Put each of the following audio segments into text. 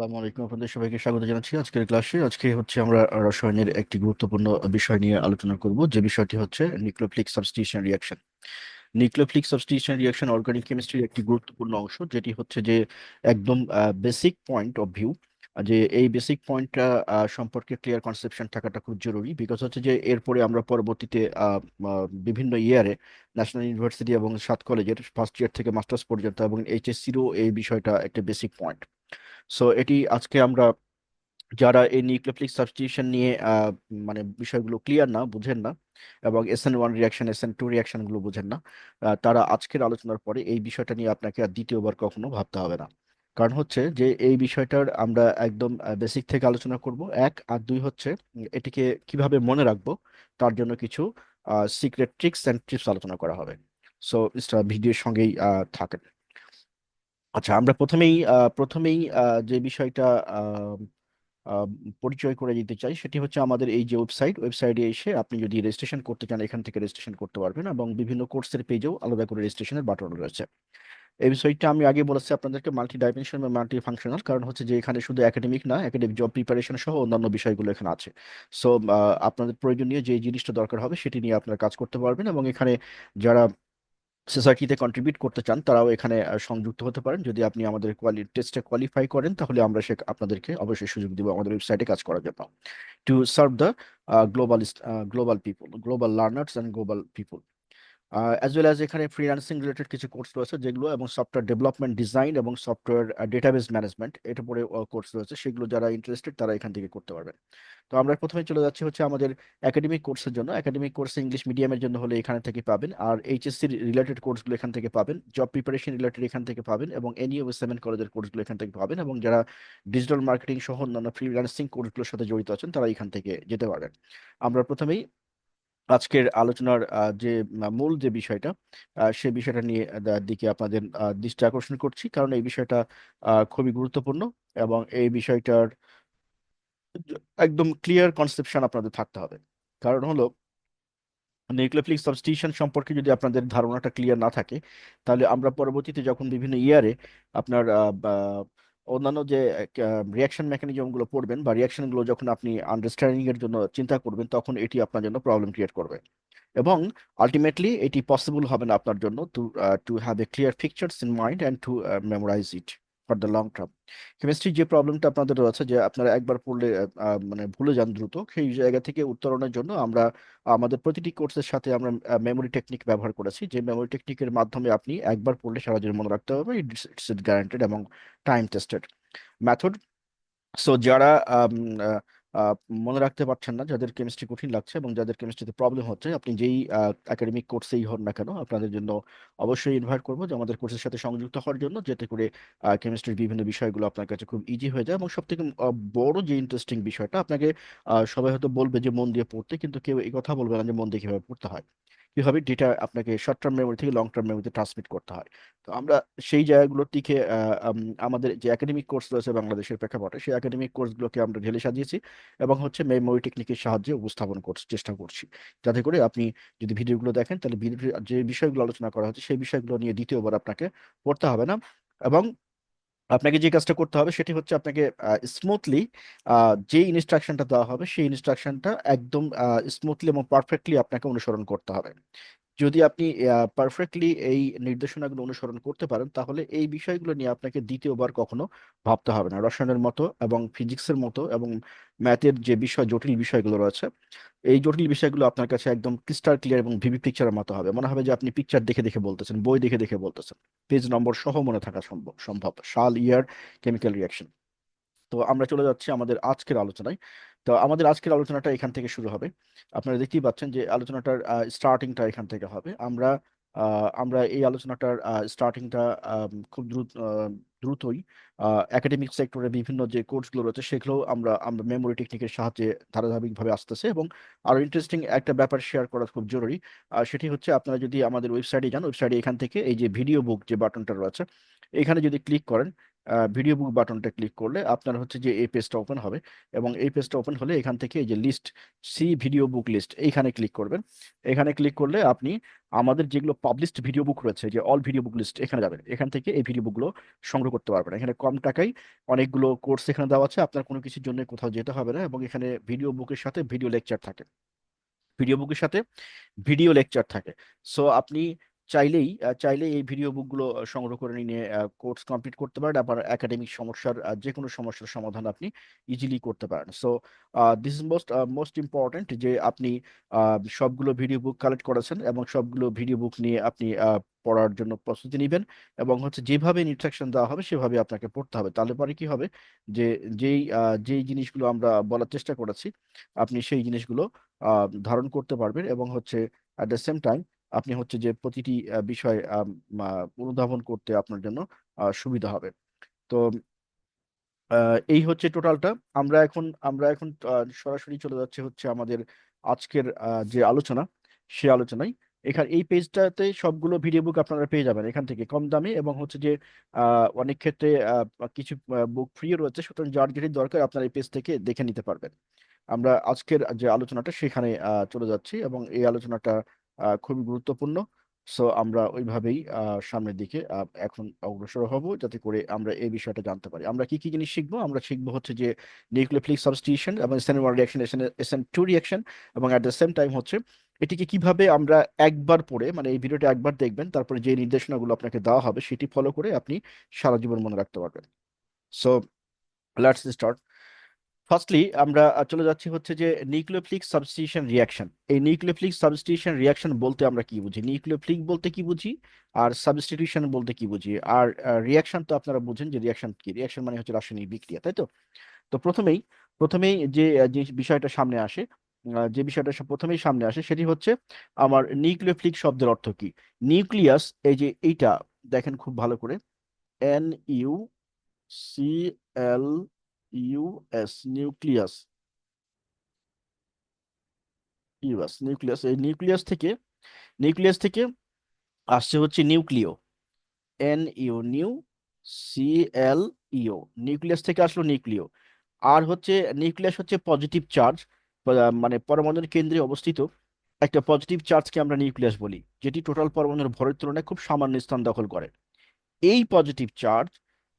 আসসালামু আলাইকুম আপনাদের সবাইকে স্বাগত জানাচ্ছি আজকের ক্লাসে। আজকে হচ্ছে আমরা রসায়নের একটি গুরুত্বপূর্ণ বিষয় নিয়ে আলোচনা করব, যে বিষয়টি হচ্ছে nucleophilic substitution reaction. Nucleophilic substitution reaction organic কেমিস্ট্রির একটি গুরুত্বপূর্ণ অংশ, যেটি হচ্ছে যে একদম বেসিক পয়েন্ট অফ ভিউ যে এই বেসিক পয়েন্টটা সম্পর্কে ক্লিয়ার কনসেপশন থাকাটা খুব জরুরি বিকজ হচ্ছে যে এরপরে আমরা পরবর্তীতে বিভিন্ন ইয়ারে ন্যাশনাল ইউনিভার্সিটি এবং সাত কলেজের ফার্স্ট ইয়ার থেকে মাস্টার্স পর্যন্ত এবং এইচএসসিরও এই বিষয়টা একটা বেসিক পয়েন্ট সো এটি আজকে আমরা যারা এই নিউক্লিওফিলিক সাবস্টিটিউশন নিয়ে মানে বিষয়গুলো ক্লিয়ার না, বুঝেন না, এবং S N one reaction S N two রিয়াকশনগুলো বুঝেন না তারা আজকের আলোচনার পরে এই বিষয়টা নিয়ে আপনাকে আর দ্বিতীয়বার কখনো ভাবতে হবে না। কারণ হচ্ছে যে, এই বিষয়টার আমরা একদম বেসিক থেকে আলোচনা করব। এক, আর দুই হচ্ছে এটিকে কীভাবে মনে রাখব, তার জন্য কিছু সিক্রেট ট্রিক্স অ্যান্ড টিপস আলোচনা করা হবে। সো ভিডিওর সঙ্গেই থাকেন। আচ্ছা আমরা প্রথমেই প্রথমেই যে বিষয়টা পরিচয় করে দিতে চাই সেটি হচ্ছে আমাদের এই যে ওয়েবসাইট, ওয়েবসাইটে এসে আপনি যদি রেজিস্ট্রেশন করতে চান, এখান থেকে রেজিস্ট্রেশন করতে পারবেন এবং বিভিন্ন কোর্সের পেজেও আলাদা করে রেজিস্ট্রেশনের বাটন রয়েছে। এই বিষয়টা আমি আগে বলেছি আপনাদেরকে মাল্টি ডাইমেনশন বা মাল্টি ফাংশনাল কারণ হচ্ছে যে এখানে শুধু একাডেমিক না একাডেমিক জব প্রিপারেশন সহ অন্যান্য বিষয়গুলো এখানে আছে। সো আপনাদের প্রয়োজনীয় যে জিনিসটা দরকার হবে সেটি নিয়ে আপনারা কাজ করতে পারবেন এবং এখানে যারা সোসাইটিতে কন্ট্রিবিউট করতে চান, তারাও এখানে সংযুক্ত হতে পারেন। যদি আপনি আমাদের কোয়ালি টেস্টে কোয়ালিফাই করেন, তাহলে আমরা সে, আপনাদেরকে অবশ্যই সুযোগ দিব আমাদের ওয়েবসাইটে কাজ করার জন্য। To serve the global global people global learners and global people as well as এখানে ফ্রিল্যান্সিং রিলেটেড কিছু কোর্স রয়েছে যেগুলো এবং সফটওয়্যার ডেভেলপমেন্ট ডিজাইন এবং সফটওয়্যার ডেটাবেস ম্যানেজমেন্ট এটা পরে কোর্স রয়েছে। সেগুলো যারা ইন্টারেস্টেড তারা এখান থেকে করতে পারবেন। তো আমরা প্রথমে চলে যাচ্ছি হচ্ছে আমাদের একাডেমিক কোর্সের জন্য। একাডেমিক কোর্স ইংলিশ মিডিয়ামের জন্য হলে এখানে থেকে পাবেন। আর এইচএসসি রিলেটেড কোর্সগুলো এখান থেকে পাবেন। জব প্রিপারেশন রিলেটেড এখান থেকে পাবেন এবং এনইউ সেভেন কলেজের কোর্সগুলো এখান থেকে পাবেন এবং যারা ডিজিটাল মার্কেটিং সহ অন্যান্য ফ্রিল্যান্সিং কোর্সগুলোর সাথে জড়িত আছেন তারা এখান থেকে যেতে পারবেন। আমরা প্রথমেই আজকের আলোচনার যে মূল যে বিষয়টা সে বিষয়টা নিয়ে দিকে আপনাদের দৃষ্টি আকর্ষণ করছি। কারণ এই বিষয়টা খুবই গুরুত্বপূর্ণ এবং এই বিষয়টার একদম ক্লিয়ার কনসেপশন আপনাদের থাকতে হবে। কারণ হলো নিউক্লিওফিলিক সাবস্টিটিউশন সম্পর্কে যদি আপনাদের ধারণাটা ক্লিয়ার না থাকে, তাহলে আমরা পরবর্তীতে যখন বিভিন্ন ইয়ারে আপনার অন্যান্য যে রিয়াকশন মেকানিজমগুলো পড়বেন বা রিয়াকশনগুলো যখন আপনি আন্ডারস্ট্যান্ডিংয়ের জন্য চিন্তা করবেন, তখন এটি আপনার জন্য প্রবলেম ক্রিয়েট করবে। এবং আলটিমেটলি এটি পসিবল হবে না আপনার জন্য to to have a clear pictures in mind and to memorise it for the long term chemistry যে প্রবলেমটা আপনাদের রয়েছে, যে আপনারা একবার পড়লে মানে ভুলে যান দ্রুত, সেই জায়গা থেকে উত্তরণের জন্য আমরা আমাদের প্রতিটি কোর্সের সাথে আমরা মেমোরি টেকনিক ব্যবহার করেছি, যে মেমোরি টেকনিকের মাধ্যমে আপনি একবার পড়লে সারা জীবন মনে রাখতে হবে ইটস ইটস গ্যারান্টেড এবং টাইম টেস্টেড মেথড সো যারা মনে রাখতে পারছেন না যাদের কেমিস্ট্রি কঠিন লাগছে এবং যাদের কেমিস্ট্রিতে প্রবলেম হচ্ছে, আপনি যেই একাডেমিক কোর্সেই হন না কেন, আপনাদের জন্য অবশ্যই ইনভাইট করব যে আমাদের কোর্সের সাথে সংযুক্ত হওয়ার জন্য, যাতে করে কেমিস্ট্রির বিভিন্ন বিষয়গুলো আপনার কাছে খুব ইজি হয়ে যায় এবং সব থেকে বড় যে ইন্টারেস্টিং বিষয়টা আপনাকে সবাই হয়তো বলবে যে মন দিয়ে পড়তে, কিন্তু কেউ এই কথা বলবে না যে মন দিয়ে কীভাবে পড়তে হয়। কীভাবে ডেটা আপনাকে শর্ট টার্ম মেমোরি থেকে লং টার্ম মেমোরিতে ট্রান্সমিট করতে হয়। তো আমরা সেই জায়গাগুলোর দিকে আমাদের যে একাডেমিক কোর্স রয়েছে বাংলাদেশের প্রেক্ষাপটে, সেই একাডেমিক কোর্সগুলোকে আমরা ঢেলে সাজিয়েছি এবং হচ্ছে মেমোরি টেকনিকের সাহায্যে উপস্থাপন করছি, চেষ্টা করছি। যাতে করে আপনি যদি ভিডিওগুলো দেখেন, তাহলে যে বিষয়গুলো আলোচনা করা হচ্ছে, সেই বিষয়গুলো নিয়ে দ্বিতীয়বার আপনাকে পড়তে হবে না এবং আপনাকে যে কাজটা করতে হবে সেটি হচ্ছে আপনাকে স্মুথলি যে ইনস্ট্রাকশনটা দেওয়া হবে সেই ইনস্ট্রাকশনটা একদম স্মুথলি এবং পারফেক্টলি আপনাকে অনুসরণ করতে হবে। যদি আপনি পারফেক্টলি এই নির্দেশনাগুলো অনুসরণ করতে পারেন, তাহলে এই বিষয়গুলো নিয়ে আপনাকে দ্বিতীয়বার কখনো ভাবতে হবে না। রসায়নের মতো এবং ফিজিক্সের মতো এবং ম্যাথের যে বিষয়, জটিল বিষয়গুলো রয়েছে, এই জটিল বিষয়গুলো আপনার কাছে একদম ক্রিস্টাল ক্লিয়ার এবং ভিভি পিকচারের মতো হবে। মনে হবে যে আপনি পিকচার দেখে দেখে বলতেছেন, বই দেখে দেখে বলতেছেন। পেজ নম্বর সহ মনে থাকা সম্ভব সম্ভব। সাল ইয়ার কেমিক্যাল রিয়াকশন তো আমরা চলে যাচ্ছি আমাদের আজকের আলোচনায়। তো আমাদের আজকের আলোচনাটা এখান থেকে শুরু হবে। আপনারা দেখতেই পাচ্ছেন যে আলোচনাটার স্টার্টিংটা এখান থেকে হবে। আমরা আমরা এই আলোচনাটার স্টার্টিংটা খুব দ্রুত দ্রুতই একাডেমিক সেক্টরে বিভিন্ন যে কোর্সগুলো রয়েছে সেগুলো আমরা আমরা মেমোরি টেকনিকের সাহায্যে ধারাবাহিকভাবে আসতেছে এবং আরও ইন্টারেস্টিং একটা ব্যাপার শেয়ার করা খুব জরুরি। সেটি হচ্ছে আপনারা যদি আমাদের ওয়েবসাইটে যান ওয়েবসাইটে এখান থেকে এই যে ভিডিও বুক যে বাটনটা রয়েছে, এখানে যদি ক্লিক করেন ভিডিও বুক বাটনটা ক্লিক করলে আপনার হচ্ছে যে এই পেজটা ওপেন হবে এবং এই পেজটা ওপেন হলে এখান থেকে এই যে list, see video book list, এইখানে ক্লিক করবেন। এখানে ক্লিক করলে আপনি আমাদের যেগুলো পাবলিশড ভিডিও বুক রয়েছে, যে অল ভিডিও বুক লিস্ট এখানে যাবেন। এখান থেকে এই ভিডিও বুকগুলো সংগ্রহ করতে পারবেন। এখানে কম টাকায় অনেকগুলো কোর্স এখানে দেওয়া আছে, আপনার কোনো কিছুর জন্য কোথাও যেতে হবে না এবং এখানে ভিডিও বুকের সাথে ভিডিও লেকচার থাকে। ভিডিও বুকের সাথে ভিডিও লেকচার থাকে। সো আপনি চাইলেই আহ, চাইলেই এই ভিডিও বুকগুলো সংগ্রহ করে নিয়ে কোর্স কমপ্লিট করতে পারেন। আবার একাডেমিক সমস্যার যে কোনো সমস্যার সমাধান আপনি ইজিলি করতে পারেন। So this is most most important যে আপনি সবগুলো ভিডিও বুক কালেক্ট করেছেন এবং সবগুলো ভিডিও বুক নিয়ে আপনি পড়ার জন্য প্রস্তুতি নেবেন এবং হচ্ছে যেভাবে ইনস্ট্রাকশন দেওয়া হবে সেভাবে আপনাকে পড়তে হবে। তাহলে পরে কি হবে যে যেই যেই জিনিসগুলো আমরা বলার চেষ্টা করেছি আপনি সেই জিনিসগুলো ধারণ করতে পারবেন এবং হচ্ছে অ্যাট দ্য সেম টাইম আপনি হচ্ছে যে প্রতিটি বিষয় অনুধাবন করতে আপনার জন্য সুবিধা হবে। তো এই হচ্ছে টোটালটা। আমরা এখন আমরা এখন সরাসরি চলে যাচ্ছে হচ্ছে আমাদের আজকের যে আলোচনা, সে আলোচনায়। এখানে, এই পেজটাতে সবগুলো ভিডিও বুক আপনারা পেয়ে যাবেন এখান থেকে কম দামে এবং হচ্ছে যে অনেক ক্ষেত্রে কিছু বুক ফ্রিও রয়েছে। সুতরাং যার যেটি দরকার আপনারা এই পেজ থেকে দেখে নিতে পারবেন। আমরা আজকের যে আলোচনাটা সেখানে চলে যাচ্ছি এবং এই আলোচনাটা খুবই গুরুত্বপূর্ণ। সো আমরা ওইভাবেই সামনের দিকে এখন অগ্রসর হব যাতে করে আমরা এই বিষয়টা জানতে পারি। আমরা কি কি জিনিস শিখব? আমরা শিখব হচ্ছে যে নিউক্লিওফিলিক সাবস্টিটিউশন এবং SN one reaction SN two reaction এবং অ্যাট দ্য সেম টাইম হচ্ছে এটিকে কীভাবে আমরা একবার পড়ে মানে এই ভিডিওটা একবার দেখবেন, তারপরে যে নির্দেশনাগুলো আপনাকে দেওয়া হবে সেটি ফলো করে আপনি সারা জীবন মনে রাখতে পারবেন। সো লেটস স্টার্ট ফার্স্টলি আমরা চলে যাচ্ছি হচ্ছে যে নিউক্লিওফিলিক সাবস্টিটিউশন রিয়াকশন এই নিউক্লিওফিলিক সাবস্টিটিউশন রিয়াকশন বলতে আমরা কি বুঝি? নিউক্লিওফিলিক বলতে কি বুঝি? আর সাবস্টিটিউশন বলতে কি বুঝি? আর রিয়াকশন তো আপনারা বুঝেন যে রিয়াকশন কি? রিয়াকশন মানে হচ্ছে রাসায়নিক বিক্রিয়া, তাই তো? তো প্রথমেই প্রথমেই যে যে বিষয়টা সামনে আসে যে বিষয়টা প্রথমেই সামনে আসে সেটি হচ্ছে আমার নিউক্লিওফিলিক শব্দের অর্থ কি? নিউক্লিয়াস এই যে এইটা, দেখেন খুব ভালো করে N U C L U S nucleus U S nucleus এই নিউক্লিয়াস থেকে নিউক্লিয়াস থেকে আসছে হচ্ছে nucleo N U nu C L ইও নিউক্লিয়াস থেকে আসলো নিউক্লিও আর হচ্ছে নিউক্লিয়াস হচ্ছে পজিটিভ চার্জ মানে পরমাণুর কেন্দ্রে অবস্থিত একটা পজিটিভ চার্জকে আমরা নিউক্লিয়াস বলি, যেটি টোটাল পরমাণুর ভরের তুলনায় খুব সামান্য স্থান দখল করে। এই পজিটিভ চার্জ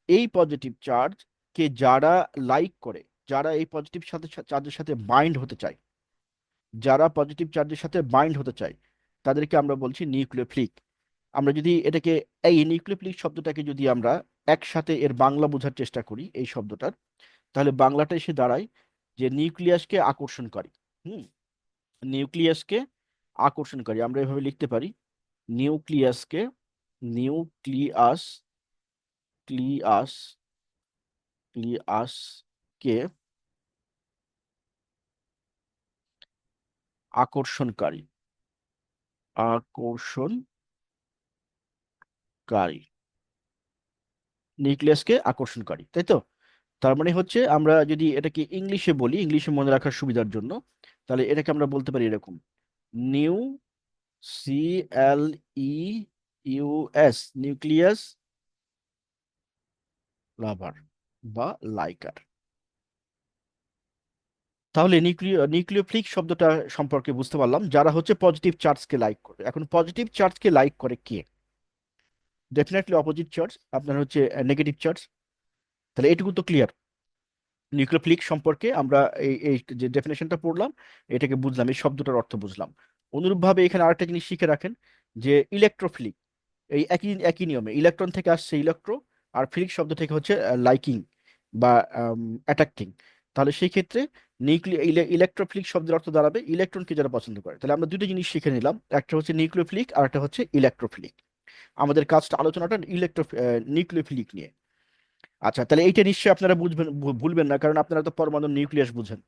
এই পজিটিভ চার্জ কে যারা লাইক করে, যারা এই পজিটিভ সাথে চার্জের সাথে বাইন্ড হতে চায়, যারা পজিটিভ চার্জের সাথে বাইন্ড হতে চায়, তাদেরকে আমরা বলছি নিউক্লিওফিলিক আমরা যদি এটাকে, এই নিউক্লিওফিলিক শব্দটাকে যদি আমরা একসাথে এর বাংলা বোঝার চেষ্টা করি, এই শব্দটার, তাহলে বাংলাটা এসে দাঁড়ায় যে নিউক্লিয়াসকে আকর্ষণকারী হুম? নিউক্লিয়াসকে আকর্ষণকারী আমরা এভাবে লিখতে পারি নিউক্লিয়াসকে নিউক্লিয়াস ক্লিয়াস ক্লিয়াসকে আকর্ষণকারী। আকর্ষণকারী। নিউক্লিয়াসকে আকর্ষণকারী, তাই তো? তার মানে হচ্ছে আমরা যদি এটাকে ইংলিশে বলি, ইংলিশে মনে রাখার সুবিধার জন্য, তাহলে এটাকে আমরা বলতে পারি এরকম, nu C L E U S nucleus lover বা লাইকার তাহলে নিউক্লিয় নিউক্লিওফিলিক শব্দটা সম্পর্কে বুঝতে পারলাম। যারা হচ্ছে পজিটিভ চার্জকে লাইক করে। এখন পজিটিভ চার্জকে লাইক করে কে? ডেফিনেটলি অপোজিট চার্জ আপনার হচ্ছে নেগেটিভ চার্জ তাহলে এটুকু তো ক্লিয়ার নিউক্লিওফিলিক সম্পর্কে আমরা এই এই যে ডেফিনেশনটা পড়লাম, এটাকে বুঝলাম, এই শব্দটার অর্থ বুঝলাম। অনুরূপভাবে এখানে আরেকটা জিনিস শিখে রাখেন যে ইলেকট্রোফিলিক এই একই একই নিয়মে ইলেকট্রন থেকে আসছে ইলেকট্রো আর ফিলিক শব্দ থেকে হচ্ছে লাইকিং বা অ্যাট্রাক্টিং তাহলে সেই ক্ষেত্রে নিউক্লিয় ইলেকট্রোফিলিক শব্দের অর্থ দাঁড়াবে ইলেকট্রনকে যারা পছন্দ করে। তাহলে আমরা দুটো জিনিস শিখে নিলাম, একটা হচ্ছে নিউক্লিওফিলিক আর একটা হচ্ছে ইলেকট্রোফিলিক আমাদের কাজটা আলোচনাটা ইলেকট্রো নিউক্লিওফিলিক নিয়ে। আচ্ছা তাহলে এইটা নিশ্চয়ই আপনারা বুঝবেন ভুলবেন না, কারণ আপনারা তো পরমাণুর নিউক্লিয়াস বুঝেন।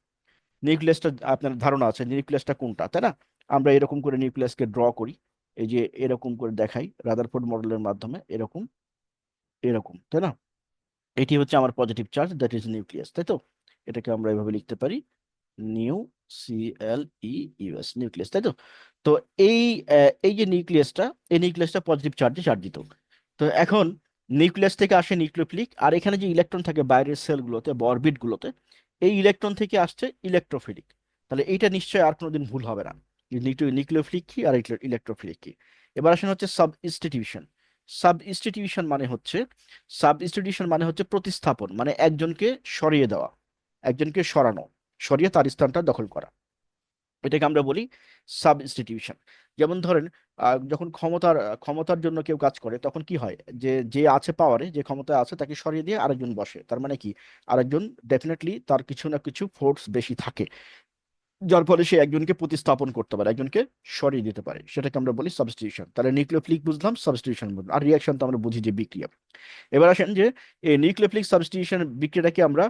নিউক্লিয়াসটা আপনার ধারণা আছে নিউক্লিয়াসটা কোনটা, তাই না? আমরা এরকম করে নিউক্লিয়াসকে ড্র করি, এই যে এরকম করে দেখাই রাদারফোর্ড মডেলের মাধ্যমে এরকম এরকম, তাই না? এটি হচ্ছে আমার positive charge that is nucleus তাই তো? এটাকে আমরা এভাবে লিখতে পারি nu C L E U S nucleus তাই তো? তো এই এই যে নিউক্লিয়াসটা এই নিউক্লিয়াসটা পজিটিভ চার্জে চার্জিত তো এখন নিউক্লিয়াস থেকে আসে নিউক্লিওফিলিক আর এখানে যে ইলেকট্রন থাকে বাইরের সেলগুলোতে বা অরবিটগুলোতে এই ইলেকট্রন থেকে আসছে ইলেকট্রোফিলিক তাহলে এইটা নিশ্চয়ই আর কোনোদিন ভুল হবে না। নিউক্লিওফিলিক কি, আর ইলেকট্রোফিলিক কি। এবার আসেন হচ্ছে সাব ইনস্টিটিউশন সাব ইনস্টিটিউশন মানে হচ্ছে সাব ইনস্টিটিউশন মানে হচ্ছে প্রতিস্থাপন মানে একজনকে সরিয়ে দেওয়া, একজনকে সরানো, সরিয়ে তার স্থানটা দখল করা। এটাকে আমরা বলি সাব ইনস্টিটিউশন যেমন ধরেন যখন ক্ষমতার ক্ষমতার জন্য কেউ কাজ করে, তখন কি হয়? যে যে আছে পাওয়ারে যে ক্ষমতায় আছে, তাকে সরিয়ে দিয়ে আরেকজন বসে। তার মানে কি? আরেকজন ডেফিনেটলি তার কিছু না কিছু ফোর্স বেশি থাকে। যার ফলে সে একজনকে প্রতিস্থাপন করতে পারে, একজনকে সরিয়ে দিতে পারে। সেটাকে আমরা বলি সাবস্টিটিউশন তাহলে নিউক্লিওফিলিক বুঝলাম সাবস্টিটিউশন বুঝলাম। আর রিয়াকশন তো আমরা বুঝি যে বিক্রিয়া। এবার আসেন যে, এই নিউক্লিওফিলিক সাবস্টিটিউশন বিক্রিয়াটাকে আমরা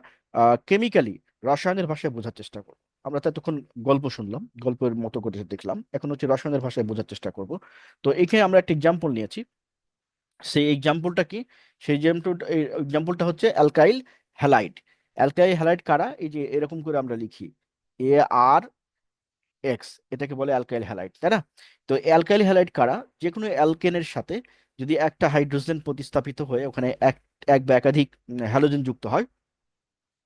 কেমিক্যালি রসায়নের ভাষায় বোঝার চেষ্টা করব। আমরা তো এতক্ষণ গল্প শুনলাম, গল্পের মতো করে দেখলাম। এখন হচ্ছে রসায়নের ভাষায় বোঝার চেষ্টা করব। তো এখানে আমরা একটা এক্সাম্পল নিয়েছি। সেই এক্সাম্পলটা কি? সেই এক্সাম্পলটা হচ্ছে অ্যালকাইল হ্যালাইড অ্যালকাইল হ্যালাইড কারা? এই যে এরকম করে আমরা লিখি। এ আর এক্স এটাকে বলে অ্যালকাইল হ্যালাইড তাই না? তো অ্যালকাইল হ্যালাইড কারা? যে কোনো অ্যালকেনের সাথে যদি একটা হাইড্রোজেন প্রতিস্থাপিত হয়ে ওখানে এক এক বা একাধিক হ্যালোজেন যুক্ত হয়,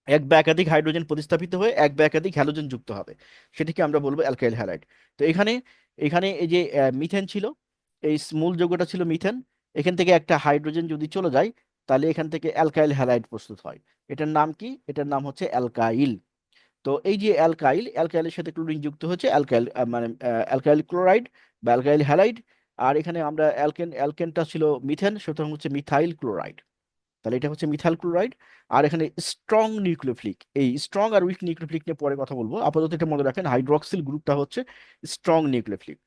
এক বা একাধিক হাইড্রোজেন প্রতিস্থাপিত হয়ে এক বা একাধিক হ্যালোজেন যুক্ত হবে, সেটাকে আমরা বলব অ্যালকাইল হ্যালাইড তো এখানে এখানে এই যে মিথেন ছিল, এই মূল যৌগটা ছিল মিথেন এখান থেকে একটা হাইড্রোজেন যদি চলে যায়, তাহলে এখান থেকে অ্যালকাইল হ্যালাইড প্রস্তুত হয়। এটার নাম কি? এটার নাম হচ্ছে অ্যালকাইল তো এই যে অ্যালকাইল, অ্যালকাইলের সাথে ক্লোরিন যুক্ত হচ্ছে অ্যালকাইল মানে অ্যালকাইল ক্লোরাইড বা অ্যালকাইল হ্যালাইড। আর এখানে আমরা অ্যালকেন, অ্যালকেনটা ছিল মিথেন সুতরাং হচ্ছে মিথাইল ক্লোরাইড। তাহলে এটা হচ্ছে মিথাইল ক্লোরাইড। আর এখানে স্ট্রং নিউক্লিওফিলিক, এই স্ট্রং আর উইক নিউক্লিওফিলিক নিয়ে পরে কথা বলব। আপাতত এটা মনে রাখেন, হাইড্রোক্সিল গ্রুপটা হচ্ছে স্ট্রং নিউক্লিওফিলিক।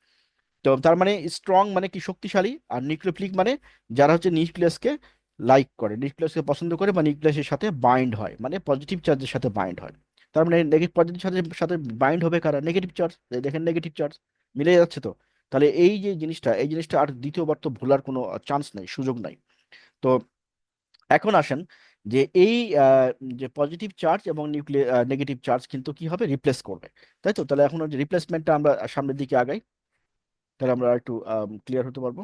তো তার মানে স্ট্রং মানে কি? শক্তিশালী। আর নিউক্লিওফিলিক মানে যারা হচ্ছে নিউক্লিয়াসকে লাইক করে, নিউক্লিয়াসকে পছন্দ করে বা নিউক্লিয়াসের সাথে বাইন্ড হয় মানে পজিটিভ চার্জের সাথে বাইন্ড হয়। তার মানে নেগেটিভ পজিটিভ চার্জের সাথে বাইন্ড হবে কারা? নেগেটিভ চার্জ দেখেন নেগেটিভ চার্জ মিলে যাচ্ছে তো। তাহলে এই যে জিনিসটা, এই জিনিসটা আর দ্বিতীয়বার তো ভোলার কোনো চান্স নাই, সুযোগ নাই। তো এখন আসেন যে এই যে পজিটিভ চার্জ এবং নিউক্লিয়ার নেগেটিভ চার্জ কিন্তু কি হবে? রিপ্লেস করবে। তাই তো? তাহলে এখন যে রিপ্লেসমেন্টটা আমরা সামনের দিকে আগাই। তাহলে আমরা একটু ক্লিয়ার হতে পারব।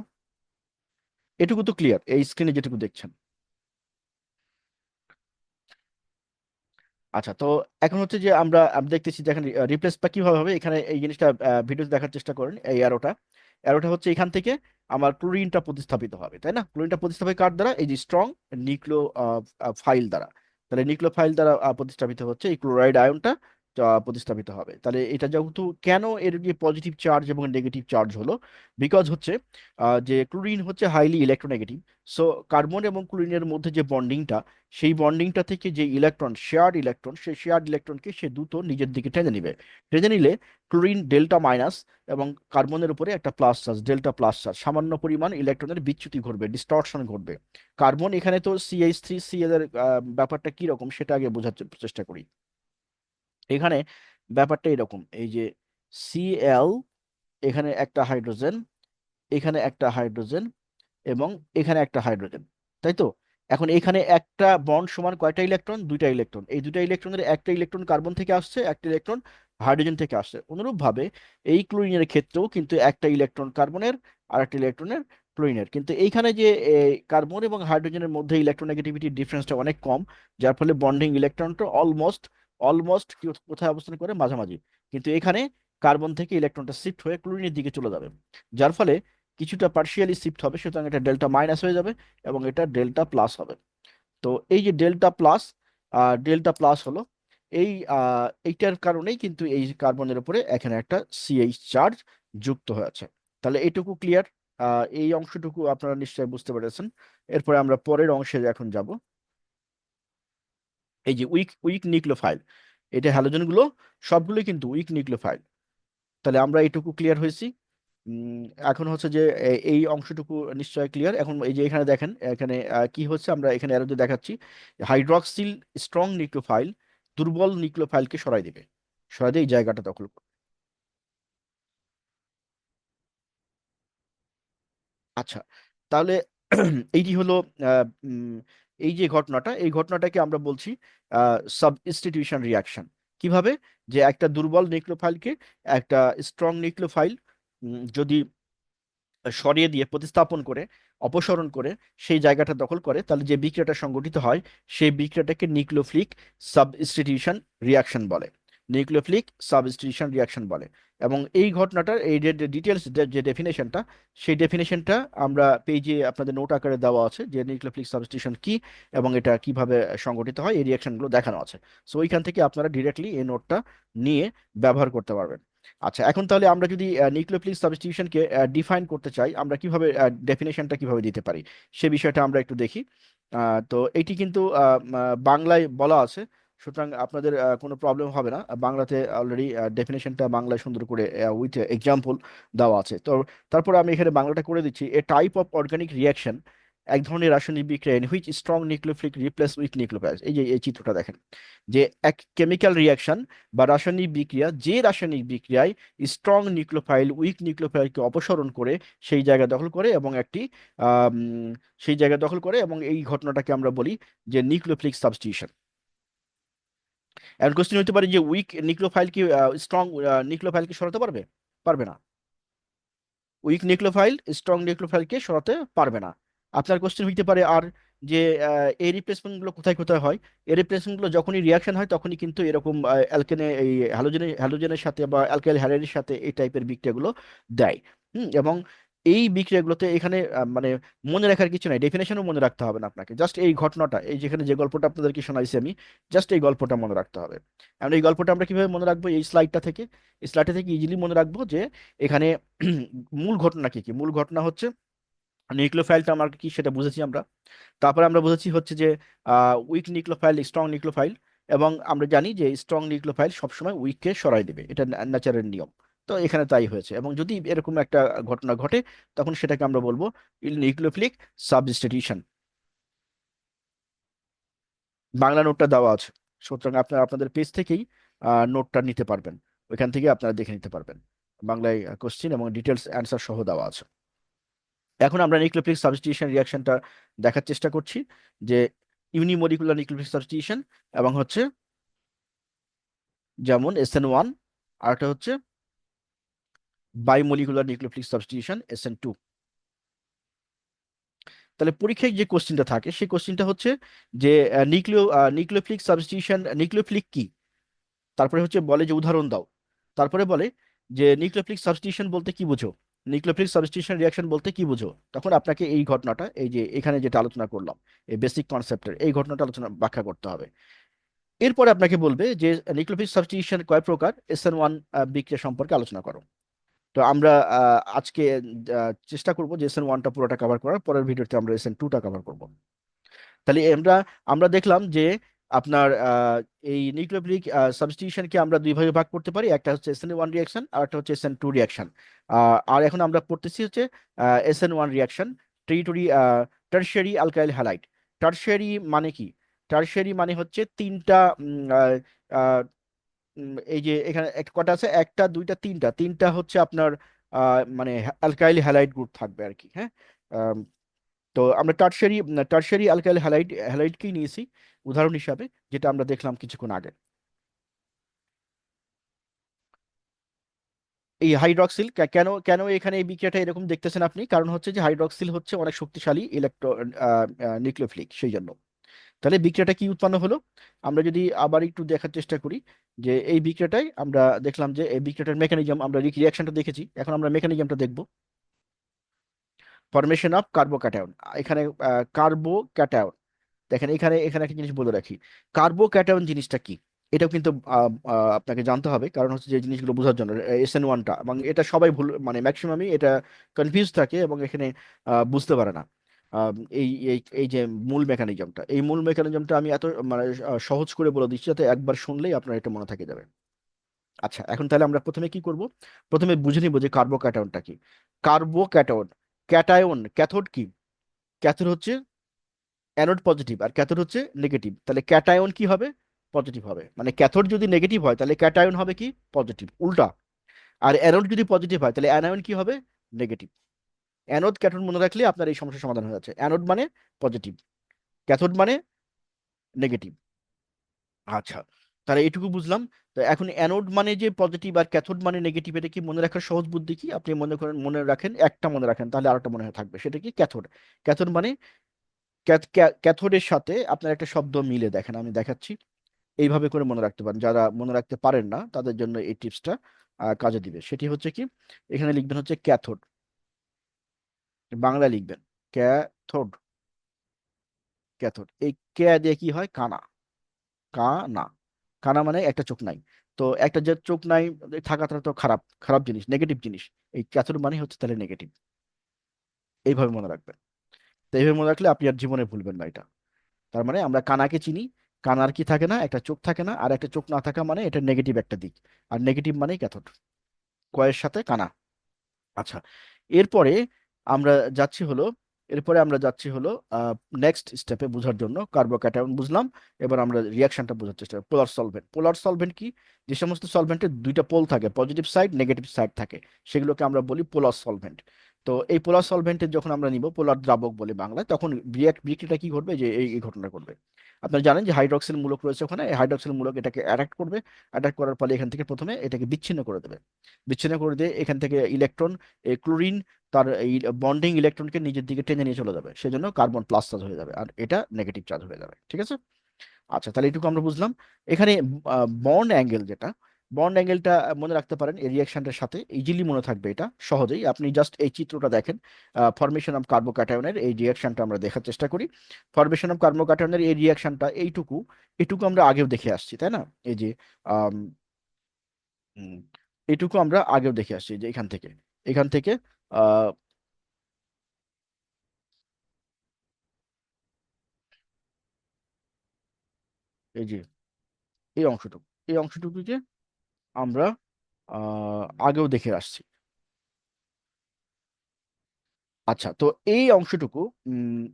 এটুকু তো ক্লিয়ার এই স্ক্রিনে যেটুকু দেখছেন। আচ্ছা তো এখন হচ্ছে যে আমরা আমি দেখতেছি যে এখানে রিপ্লেসটা কীভাবে হবে? এখানে এই জিনিসটা ভিডিও দেখার চেষ্টা করেন, এই অ্যারোটা অ্যারোটা হচ্ছে এখান থেকে আমার ক্লোরিনটা প্রতিস্থাপিত হবে, তাই না? ক্লোরিনটা প্রতিস্থাপিত কার দ্বারা? এই যে স্ট্রং নিউক্লিও ফাইল দ্বারা। তাহলে নিউক্লিও ফাইল দ্বারা প্রতিস্থাপিত হচ্ছে এই ক্লোরাইড আয়নটা প্রতিস্থাপিত হবে। তাহলে এটা যেহেতু কেন এর যে পজিটিভ চার্জ এবং নেগেটিভ চার্জ হলো? বিকজ হচ্ছে যে ক্লোরিন হচ্ছে হাইলি ইলেকট্রোনেগেটিভ সো কার্বন এবং ক্লোরিনের মধ্যে যে বন্ডিংটা সেই বন্ডিংটা থেকে যে ইলেকট্রন শেয়ার্ড ইলেকট্রন সেই শেয়ার্ড ইলেকট্রনকে সে দ্রুত নিজের দিকে টেনে নিবে। টেনে নিলে ক্লোরিন ডেল্টা মাইনাস এবং কার্বনের উপরে একটা plus charge delta plus charge সামান্য পরিমাণ ইলেকট্রনের বিচ্যুতি ঘটবে ডিস্টর্শন ঘটবে। কার্বন এখানে তো সিএইচ থ্রি সি এর ব্যাপারটা কি রকম সেটা আগে বোঝার চেষ্টা করি। এখানে ব্যাপারটা এরকম, এই যে সিএল এখানে একটা হাইড্রোজেন, এখানে একটা হাইড্রোজেন এবং এখানে একটা হাইড্রোজেন, তাই তো? এখন এখানে একটা বন্ড সমান কয়টা ইলেকট্রন? দুইটা ইলেকট্রন। এই দুইটা ইলেকট্রনের একটা ইলেকট্রন কার্বন থেকে আসছে, একটা ইলেকট্রন হাইড্রোজেন থেকে আসছে। অনুরূপভাবে এই ক্লোরিনের ক্ষেত্রেও কিন্তু একটা ইলেকট্রন কার্বনের আর একটা ইলেকট্রনের ক্লোরিনের। কিন্তু এইখানে যে কার্বন এবং হাইড্রোজেনের মধ্যে ইলেকট্রোনেগেটিভিটি ডিফারেন্সটা অনেক কম, যার ফলে বন্ডিং ইলেকট্রনটা অলমোস্ট অলমোস্ট কোথায় অবস্থান করে? মাঝামাঝি। কিন্তু এখানে কার্বন থেকে ইলেকট্রনটা শিফট হয়ে ক্লোরিনের দিকে চলে যাবে। যার ফলে কিছুটা পার্শিয়ালি শিফট হবে, সুতরাং এটা ডেল্টা মাইনাস হয়ে যাবে এবং এটা ডেল্টা প্লাস হবে। তো এই যে ডেল্টা প্লাস ডেল্টা প্লাস হলো, এই এইটার কারণেই কিন্তু এই কার্বনের উপরে এখানে একটা সিএইচ চার্জ যুক্ত হয়েছে তাহলে এইটুকু ক্লিয়ার এই অংশটুকু আপনারা নিশ্চয়ই বুঝতে পেরেছেন। এরপরে আমরা পরের অংশে এখন যাব। এই যে উইক উইক নিউক্লিওফাইল এটা হ্যালোজেনগুলো সবগুলোই কিন্তু উইক নিউক্লিওফাইল তাহলে আমরা এইটুকু ক্লিয়ার হয়েছি। এখন হচ্ছে যে এই অংশটুকু নিশ্চয় ক্লিয়ার এখন এই যে এখানে দেখেন, এখানে কি হচ্ছে আমরা এখানে অ্যারোতে দেখাচ্ছি। হাইড্রক্সিল স্ট্রং নিউক্লিওফাইল দুর্বল নিউক্লিওফাইলকে সরাই দেবে। সরাই দিয়ে এই জায়গাটা দখল আচ্ছা তাহলে এইটি হলো এই যে ঘটনাটা, এই ঘটনাটাকে আমরা বলছি সাব ইনস্টিটিউশন রিয়াকশন কীভাবে? যে একটা দুর্বল নিউক্লোফাইলকে একটা স্ট্রং নিউক্লোফাইল যদি সরিয়ে দিয়ে প্রতিস্থাপন করে, অপসরণ করে, সেই জায়গাটা দখল করে, তাহলে যে বিক্রিয়াটা সংগঠিত হয়, সেই বিক্রিয়াটাকে সাব ইনস্টিটিউশন রিয়াকশন বলে। নিউক্লিওফিলিক সাবস্টিটিউশন রিয়াকশন বলে। এবং এই ঘটনাটার, এই যে ডিটেলস যে ডেফিনেশনটা সেই ডেফিনেশনটা আমরা পেজে আপনাদের নোট আকারে দেওয়া আছে যে নিউক্লিওফিলিক সাবস্টিটিউশন কি এবং এটা কীভাবে সংগঠিত হয়, এই রিয়াকশনগুলো দেখানো আছে। সো ওইখান থেকে আপনারা ডিরেক্টলি এই নোটটা নিয়ে ব্যবহার করতে পারবেন। আচ্ছা এখন তাহলে আমরা যদি নিউক্লিওফিলিক সাবস্টিটিউশনকে ডিফাইন করতে চাই, আমরা কীভাবে ডেফিনেশনটা কীভাবে দিতে পারি? সে বিষয়টা আমরা একটু দেখি। তো এটি কিন্তু বাংলায় বলা আছে সুতরাং আপনাদের কোনো প্রবলেম হবে না। বাংলাতে অলরেডি ডেফিনেশনটা বাংলায় সুন্দর করে উইথ এক্সাম্পল দেওয়া আছে। তো তারপর আমি এখানে বাংলাটা করে দিচ্ছি। A type of organic reaction এক ধরনের রাসায়নিক বিক্রিয়া which strong nucleophilic replace with nucleophiles এই যে, এই চিত্রটা দেখেন, যে এক কেমিক্যাল রিয়াকশন বা রাসায়নিক বিক্রিয়া, যে রাসায়নিক বিক্রিয়ায় স্ট্রং নিউক্লিওফাইল উইক নিউক্লিওফাইলকে অপসারণ করে, সেই জায়গা দখল করে এবং একটি সেই জায়গা দখল করে এবং এই ঘটনাটাকে আমরা বলি যে নিউক্লিওফিলিক সাবস্টিটিউশন এখন কোশ্চেন হতে পারে যে উইক নিউক্লিওফাইল কি স্ট্রং নিউক্লিওফাইলকে সরাতে পারবে? পারবে না। উইক নিউক্লিওফাইল স্ট্রং নিউক্লিওফাইলকে সরাতে পারবে না। আপনার কোশ্চেন হইতে পারে আর যে এই রিপ্লেসমেন্টগুলো কোথায় কোথায় হয়? এই রিপ্লেসমেন্টগুলো যখনই রিয়াকশন হয়, তখনই কিন্তু এরকম অ্যালকেনে এই হ্যালোজেনের হ্যালোজেনের সাথে বা অ্যালকাইল হ্যালাইডের সাথে এই টাইপের বিক্রিয়াগুলো দেয়। হুম, এবং এই বিক্রিয়াগুলোতে এখানে মানে মনে রাখার কিছু নাই ডেফিনেশনও মনে রাখতে হবে না আপনাকে। জাস্ট এই ঘটনাটা, এই যেখানে যে গল্পটা আপনাদেরকে শোনাইছি আমি জাস্ট এই গল্পটা মনে রাখতে হবে। এখন এই গল্পটা আমরা কীভাবে মনে রাখব? এই স্লাইডটা থেকে, এই স্লাইডটা থেকে ইজিলি মনে রাখব যে, এখানে মূল ঘটনা কি কি? মূল ঘটনা হচ্ছে, নিউক্লিওফাইলটা আমার কি সেটা বুঝেছি আমরা। তারপরে আমরা বুঝেছি হচ্ছে যে উইক নিউক্লিওফাইল স্ট্রং নিউক্লিওফাইল এবং আমরা জানি যে স্ট্রং নিউক্লিওফাইল সবসময় উইককে সরাই দেবে। এটা ন্যাচারের নিয়ম। তো এখানে তাই হয়েছে। এবং যদি এরকম একটা ঘটনা ঘটে, তখন সেটাকে আমরা বলব নিউক্লিওফিলিক সাবস্টিটিউশন। বাংলা নোটটা দেওয়া আছে। সুতরাং আপনারা আপনাদের পেজ থেকেই নোটটা নিতে পারবেন। ওইখান থেকে আপনারা দেখে নিতে পারবেন। বাংলায় কোশ্চিন এবং ডিটেলস অ্যান্সার সহ দেওয়া আছে। এখন আমরা নিউক্লিওফিলিক সাবস্টিটিউশন রিয়াকশনটা দেখার চেষ্টা করছি, যে ইউনিমলিকুলার নিউক্লিওফিলিক সাবস্টিটিউশন এবং হচ্ছে যেমন এসএন ওয়ান আরেকটা হচ্ছে bimolecular nucleophilic substitution SN two তাহলে পরীক্ষায় যে কোশ্চিনটা থাকে, সেই কোশ্চিনটা হচ্ছে যে নিউক্লিও নিউক্লিওফিলিক সাবস্টিটিউশন নিউক্লিওফিলিক কি? তারপরে হচ্ছে বলে যে উদাহরণ দাও। তারপরে বলে যে নিউক্লিওফিলিক সাবস্টিটিউশন বলতে কি বুঝো? নিউক্লিওফিলিক সাবস্টিটিউশন রিয়াকশন বলতে কি বুঝো? তখন আপনাকে এই ঘটনাটা, এই যে, এখানে যেটা আলোচনা করলাম, এই বেসিক কনসেপ্টের এই ঘটনাটা আলোচনা, ব্যাখ্যা করতে হবে। এরপরে আপনাকে বলবে যে নিউক্লিওফিলিক সাবস্টিটিউশন কয় প্রকার? এসএন ওয়ান বিক্রিয়া সম্পর্কে আলোচনা করো। তো আমরা আজকে চেষ্টা করব এসএন ওয়ানটা পুরোটা কভার করার, পরের ভিডিওতে আমরা এসএন টুটা কভার করব। তাহলে আমরা আমরা দেখলাম যে আপনার এই নিউক্লিওফিলিক সাবস্টিটিউশনকে আমরা দুই ভাগে ভাগ করতে পারি, একটা হচ্ছে এসএন ওয়ান রিয়াকশন আর একটা হচ্ছে এসএন টু রিয়াকশন আর এখন আমরা পড়তেছি হচ্ছে SN one reaction tertiary tertiary alkyl halide tertiary মানে কি? টার্সিয়ারি মানে হচ্ছে তিনটা এই যে এখানে কটা আছে? একটা, দুইটা, তিনটা। তিনটা হচ্ছে আপনার মানে অ্যালকাইল হ্যালাইড গ্রুপ থাকবে আর কি হ্যাঁ? তো আমরা টার্সারি টার্সারি অ্যালকাইল হ্যালাইড হ্যালাইডকেই নিয়েছি? উদাহরণ হিসাবে, যেটা আমরা দেখলাম কিছুক্ষণ আগে। এই হাইড্রক্সিল কেন কেন এখানে এই বিক্রিয়াটা এরকম দেখতেছেন আপনি? কারণ হচ্ছে যে হাইড্রক্সিল হচ্ছে অনেক শক্তিশালী ইলেকট্রো নিউক্লিওফিলিক সেই জন্য। তাহলে বিক্রিয়াটা কি উৎপন্ন হলো? আমরা যদি আবার একটু দেখার চেষ্টা করি যে এই বিক্রিয়াটাই আমরা দেখলাম যে এই বিক্রিয়াটার মেকানিজম আমরা রিয়াকশনটা দেখেছি, এখন আমরা মেকানিজমটা দেখব। ফরমেশন অফ কার্বো কার্বোক্যাটায়ন এখানে কার্বো কার্বোক্যাটায়ন দেখেন এখানে এখানে একটা জিনিস বলে রাখি। কার্বো কার্বোক্যাটায়ন জিনিসটা কি? এটাও কিন্তু আপনাকে জানতে হবে। কারণ হচ্ছে যে জিনিসগুলো বোঝার জন্য এসএন ওয়ানটা এবং এটা সবাই ভুল মানে ম্যাক্সিমামই এটা কনফিউজ থাকে এবং এখানে বুঝতে পারে না। এই এই এই যে মূল মেকানিজমটা, এই মূল মেকানিজমটা আমি এত মানে সহজ করে বলে দিচ্ছি যাতে একবার শুনলেই আপনার এটা মনে থাকে যাবে। আচ্ছা এখন তাহলে আমরা প্রথমে কি করব? প্রথমে বুঝে নিব যে কার্বোক্যাটায়নটা কি। কার্বোক্যাটায়ন ক্যাটায়ন, ক্যাথোড কি? ক্যাথোড হচ্ছে অ্যানোড পজিটিভ আর ক্যাথোড হচ্ছে নেগেটিভ। তাহলে ক্যাটায়ন কি হবে? পজিটিভ হবে। মানে ক্যাথোড যদি নেগেটিভ হয়, তাহলে ক্যাটায়ন হবে কি? পজিটিভ, উল্টা। আর অ্যানোড যদি পজিটিভ হয়, তাহলে অ্যানায়ন কি হবে? নেগেটিভ। অ্যানোড ক্যাথোড মনে রাখলে আপনার এই সমস্যার সমাধান হয়ে যাচ্ছে। অ্যানোড মানে পজিটিভ, ক্যাথোড মানে নেগেটিভ। আচ্ছা তাহলে এটুকু বুঝলাম। তো এখন অ্যানোড মানে যে পজিটিভ আর ক্যাথোড মানে নেগেটিভ, এটা কি মনে রাখার সহজ বুদ্ধি কি? আপনি মনে করেন, মনে রাখেন, একটা মনে রাখেন, তাহলে আরেকটা মনে থাকবে। সেটা কি? ক্যাথোড। ক্যাথোড মানে ক্যাথ- ক্যা- ক্যাথোডের সাথে আপনার একটা শব্দ মিলে, দেখেন আমি দেখাচ্ছি। এইভাবে করে মনে রাখতে পারেন। যারা মনে রাখতে পারেন না, তাদের জন্য এই টিপসটা কাজে দিবে। সেটি হচ্ছে কি? এখানে লিখবেন হচ্ছে ক্যাথোড। বাংলা লিখবেন। ক্যাথোড। ক্যাথোড। এই ক্যা দিয়ে কি হয়? কানা। কানা। কানা মানে একটা চোখ নাই। তো একটা যে চোখ নাই থাকাটা তো খারাপ খারাপ জিনিস নেগেটিভ জিনিস। এই ক্যাথোড মানে হচ্ছে তাহলে নেগেটিভ এইভাবে মনে রাখবেন। তো এইভাবে মনে রাখলে আপনি আর জীবনে ভুলবেন না এটা। তার মানে আমরা কানাকে চিনি। কানার কি থাকে না? একটা চোখ থাকে না। আর একটা চোখ না থাকা মানে এটা নেগেটিভ একটা দিক। আর নেগেটিভ মানেই ক্যাথোড। কয়ের সাথে কানা। আচ্ছা। এরপরে আমরা যাচ্ছি হলো, এরপরে আমরা যাচ্ছি হলো নেক্সট স্টেপে বোঝার জন্য কার্বোক্যাটায়ন বুঝলাম, এবার আমরা রিয়াকশনটা বোঝার চেষ্টা পোলার সলভেন্ট পোলার সলভেন্ট কি? যে সমস্ত সলভেন্টের দুইটা পোল থাকে পজিটিভ সাইড নেগেটিভ সাইড থাকে, সেগুলোকে আমরা বলি পোলার সলভেন্ট তো এই পোলার সলভেন্টের যখন আমরা নিব পোলার দ্রাবক বলি বাংলায়, তখন রিয়াক্ট বিক্রিটা কি ঘটবে? যে এই ঘটনা ঘটবে। আপনারা জানেন যে হাইড্রক্সিল মূলক রয়েছে ওখানে, এই হাইড্রক্সিল মূলক এটাকে অ্যাট্রাক্ট করবে। অ্যাট্রাক্ট করার ফলে এখান থেকে প্রথমে এটাকে বিচ্ছিন্ন করে দেবে। বিচ্ছিন্ন করে দিয়ে এখান থেকে ইলেকট্রন এই ক্লোরিন তার এই বন্ডিং ইলেকট্রনকে নিজের দিকে টেনে নিয়ে চলে যাবে। সেজন্য কার্বন প্লাস চার্জ হয়ে যাবে আর এটা নেগেটিভ চার্জ হয়ে যাবে। ঠিক আছে? আচ্ছা তাহলে এটুকু আমরা বুঝলাম। এখানে বন্ড অ্যাঙ্গেল যেটা বন্ড অ্যাঙ্গেলটা মনে রাখতে পারেন, এই রিয়াকশনটার সাথে। ইজিলি মনে থাকবে এটা, সহজেই। আপনি জাস্ট এই চিত্রটা দেখেন ফরমেশন অফ কার্বোক্যাটায়নের এই রিয়াকশনটা আমরা দেখার চেষ্টা করি। ফরমেশন অফ কার্বোক্যাটায়নের এই রিয়াকশনটা এইটুকু, এটুকু আমরা আগেও দেখে আসছি, তাই না? এই যে এটুকু আমরা আগেও দেখে আসছি যে এখান থেকে। এখান থেকে, আহ, এই যে, এই অংশটুকু। এই অংশটুকুকে আমরা আগেও দেখে আসছি। আচ্ছা তো এই অংশটুকু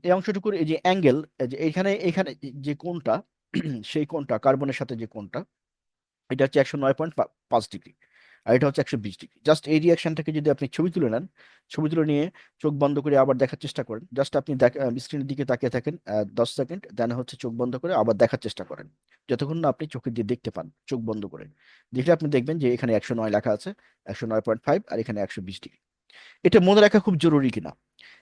এই অংশটুকুর এই যে অ্যাঙ্গেল এখানে এখানে যে কোনটা সেই কোনটা কার্বনের সাথে যে কোনটা এটা হচ্ছে একশো নয় পয়েন্ট পাঁচ ডিগ্রি। আর এটা হচ্ছে একশো বিশ ডিগ্রি। জাস্ট এই রিয়াকশনটাকে যদি আপনি ছবি তুলে নেন, ছবি তুলে নিয়ে চোখ বন্ধ করে আবার দেখার চেষ্টা করেন। জাস্ট আপনি স্ক্রিনের দিকে তাকিয়ে থাকেন দশ সেকেন্ড দেন হচ্ছে চোখ বন্ধ করে আবার দেখার চেষ্টা করেন। যতক্ষণ না আপনি চোখে দিয়ে দেখতে পান, চোখ বন্ধ করে। দেখলে আপনি দেখবেন যে এখানে একশো নয় লেখা আছে, একশো নয় পয়েন্ট ফাইভ আর এখানে একশো বিশ ডিগ্রি। এটা মনে রাখা খুব জরুরি কিনা?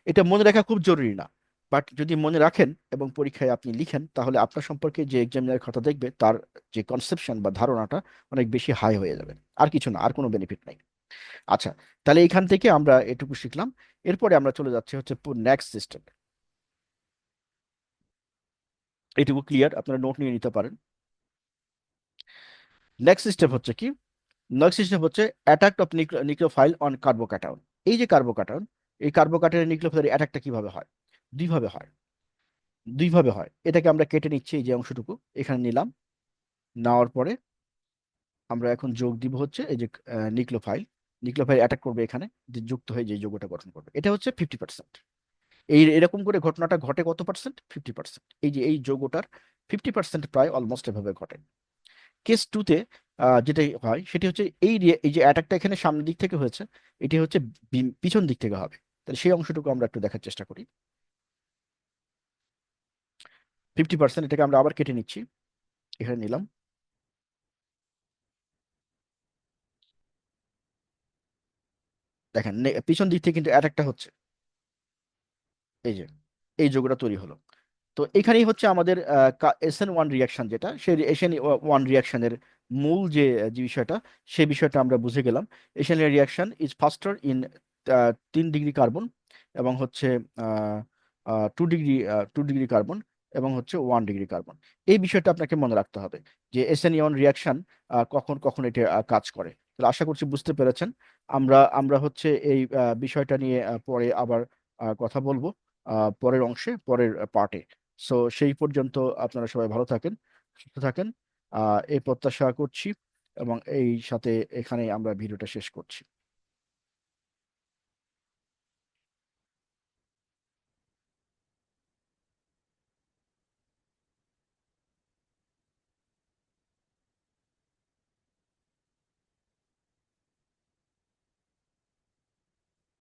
এটা মনে রাখা খুব জরুরি না। বাট যদি মনে রাখেন এবং পরীক্ষায় আপনি লিখেন, তাহলে আপনার সম্পর্কে যে এক্সামিনার খাতা দেখবে, তার যে কনসেপশন বা ধারণাটা অনেক বেশি হাই হয়ে যাবে। আর কিছু না, আর কোনো বেনিফিট নাই। আচ্ছা তাহলে এখান থেকে আমরা এটুকু শিখলাম। এরপরে আমরা চলে যাচ্ছি হচ্ছে নেক্সট সিস্টেম এটুকু ক্লিয়ার আপনারা নোট নিয়ে নিতে পারেন। নেক্সট সিস্টেম হচ্ছে কি? নেক্সট সিস্টেম হচ্ছে attack of nucleophile on carbocation এই যে কার্বোক্যাটায়ন এই কার্বোক্যাটায়নের নিক্লোফাইলের অ্যাটাকটা কীভাবে হয়? দুইভাবে হয়। দুইভাবে হয়। এটাকে আমরা কেটে নিচ্ছি এই যে অংশটুকু। এখানে নিলাম। নেওয়ার পরে আমরা এখন যোগ দিব হচ্ছে এই যে নিক্লোফাইল নিক্লোফাইল অ্যাটাক করবে এখানে, যে যুক্ত হয়ে যে যৌগটা গঠন করবে। এটা হচ্ছে ফিফটি পার্সেন্ট এই এরকম করে ঘটনাটা ঘটে কত পার্সেন্ট ফিফটি পার্সেন্ট এই যে এই যোগটার ফিফটি পার্সেন্ট প্রায় অলমোস্ট এভাবে ঘটে। কেস টুতে যেটা হয়, সেটি হচ্ছে এই এই যে অ্যাটাকটা এখানে সামনের দিক থেকে হয়েছে, এটি হচ্ছে পিছন দিক থেকে হবে। তাহলে সেই অংশটুকু আমরা একটু দেখার চেষ্টা করি। ফিফটি পার্সেন্ট এটাকে আমরা আবার কেটে নিচ্ছি। এখানে নিলাম। দেখেন পিছন দিক থেকে কিন্তু অ্যাটাকটা হচ্ছে। এই যে, এই যোগটা তৈরি হলো। তো এখানেই হচ্ছে আমাদের এসএন ওয়ান রিয়াকশন যেটা, সেই এসএন ওয়ান রিয়াকশনের মূল যে বিষয়টা, সেই বিষয়টা আমরা বুঝে গেলাম। SN reaction is faster in তিন ডিগ্রি কার্বন এবং হচ্ছে two degree two degree carbon এবং হচ্ছে ওয়ান ডিগ্রি কার্বন এই বিষয়টা আপনাকে মনে রাখতে হবে যে এসএন ওয়ান রিয়াকশন কখন কখন এটা কাজ করে। তাহলে আশা করছি বুঝতে পেরেছেন। আমরা আমরা হচ্ছে এই বিষয়টা নিয়ে পরে আবার কথা বলব পরের অংশে, পরের পার্টে সো সেই পর্যন্ত আপনারা সবাই ভালো থাকেন, সুস্থ থাকেন। এই প্রত্যাশা করছি এবং এই সাথে এখানে আমরা ভিডিওটা শেষ করছি।